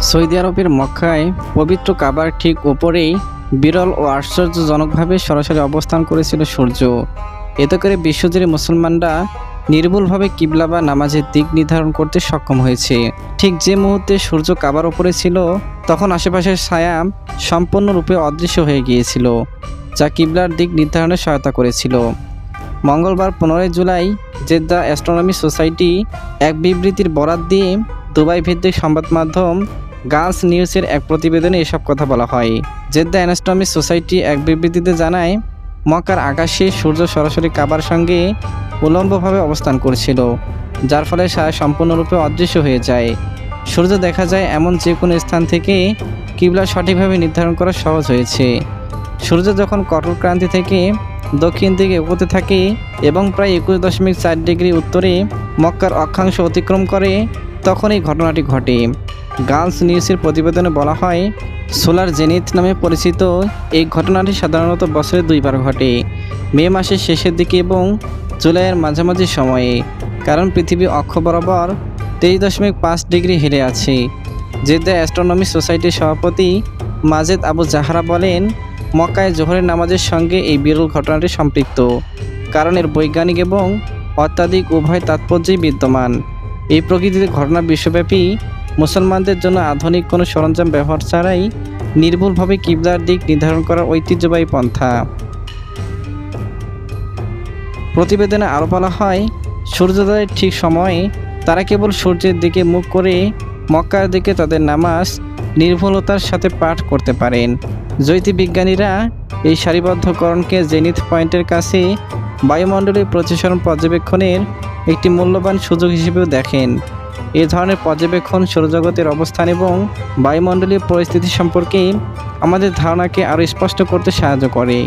Saudi আরবের মক্কায় পবিত্র কাবার ঠিক ওপরেই বিরল ও আশ্চর্যজনকভাবে সরাসরি অবস্থান করেছিল সূর্য। এতে করে বিশ্বজুড়ে মুসলমানরা নির্ভুলভাবে কিবলা বা নামাজের দিক নির্ধারণ করতে সক্ষম হয়েছে। ঠিক যে মুহূর্তে সূর্য কাবার ওপরে ছিল, তখন আশেপাশের ছায়া সম্পূর্ণরূপে অদৃশ্য হয়ে গিয়েছিল, যা কিবলার দিক নির্ধারণে সহায়তা করেছিল। মঙ্গলবার পনেরোই জুলাই জেদ্দা অ্যাস্ট্রোনমি সোসাইটি এক বিবৃতির বরাত দিয়ে দুবাই ভিত্তিক সংবাদ মাধ্যম গার্লস নিউজের এক প্রতিবেদনে এসব কথা বলা হয়। জেদ্দা অ্যাস্ট্রোনমি সোসাইটি এক বিবৃতিতে জানায়, মক্কার আকাশে সূর্য সরাসরি কাবার সঙ্গে উলম্বভাবে অবস্থান করছিল, যার ফলে সারা সম্পূর্ণরূপে অদৃশ্য হয়ে যায়। সূর্য দেখা যায় এমন যে কোনো স্থান থেকে কিবলা সঠিকভাবে নির্ধারণ করা সহজ হয়েছে। সূর্য যখন কঠোর ক্রান্তি থেকে দক্ষিণ দিকে এগোতে থাকে এবং প্রায় একুশ দশমিক চার ডিগ্রি উত্তরে মক্কার অক্ষাংশ অতিক্রম করে তখন এই ঘটনাটি ঘটে। গার্লস নিউজের প্রতিবেদনে বলা হয়, সোলার জেনিথ নামে পরিচিত এই ঘটনাটি সাধারণত বছরে দুইবার ঘটে। মে মাসের শেষের দিকে এবং জুলাইয়ের মাঝামাঝি সময়ে, কারণ পৃথিবী অক্ষ বরাবর তেইশ দশমিক পাঁচ ডিগ্রি হেরে আছে। জেদ্দা অ্যাস্ট্রোনমি সোসাইটির সভাপতি মাজেদ আবু জাহারা বলেন, মক্কায় জোহরের নামাজের সঙ্গে এই বিরল ঘটনাটি সম্পৃক্ত, কারণ এর বৈজ্ঞানিক এবং অত্যাধিক উভয় তাৎপর্যই বিদ্যমান। এই প্রকৃতির ঘটনা বিশ্বব্যাপী। মুসলমানদের জন্য আধুনিক কোনো সরঞ্জাম ব্যবহার ছাড়াই নির্ভুলভাবে কিবলার দিক নির্ধারণ করার ঐতিহ্যবাহী পন্থা। প্রতিবেদনে আরও বলা হয়, সূর্যোদয়ের ঠিক সময়ে তারা কেবল সূর্যের দিকে মুখ করে মক্কার দিকে তাদের নামাজ নির্ভুলতার সাথে পাঠ করতে পারেন। জৈতি জ্যোতির্বিজ্ঞানীরা এই সারিবদ্ধকরণকে জেনিথ পয়েন্টের কাছে বায়ুমণ্ডলীয় প্রতিসরণ পর্যবেক্ষণের একটি মূল্যবান সুযোগ হিসেবেও দেখেন। এ ধরনের পর্যবেক্ষণ সৌরজগতের অবস্থান এবং বায়ুমণ্ডলীয় পরিস্থিতি সম্পর্কে আমাদের ধারণাকে আরও স্পষ্ট করতে সাহায্য করে।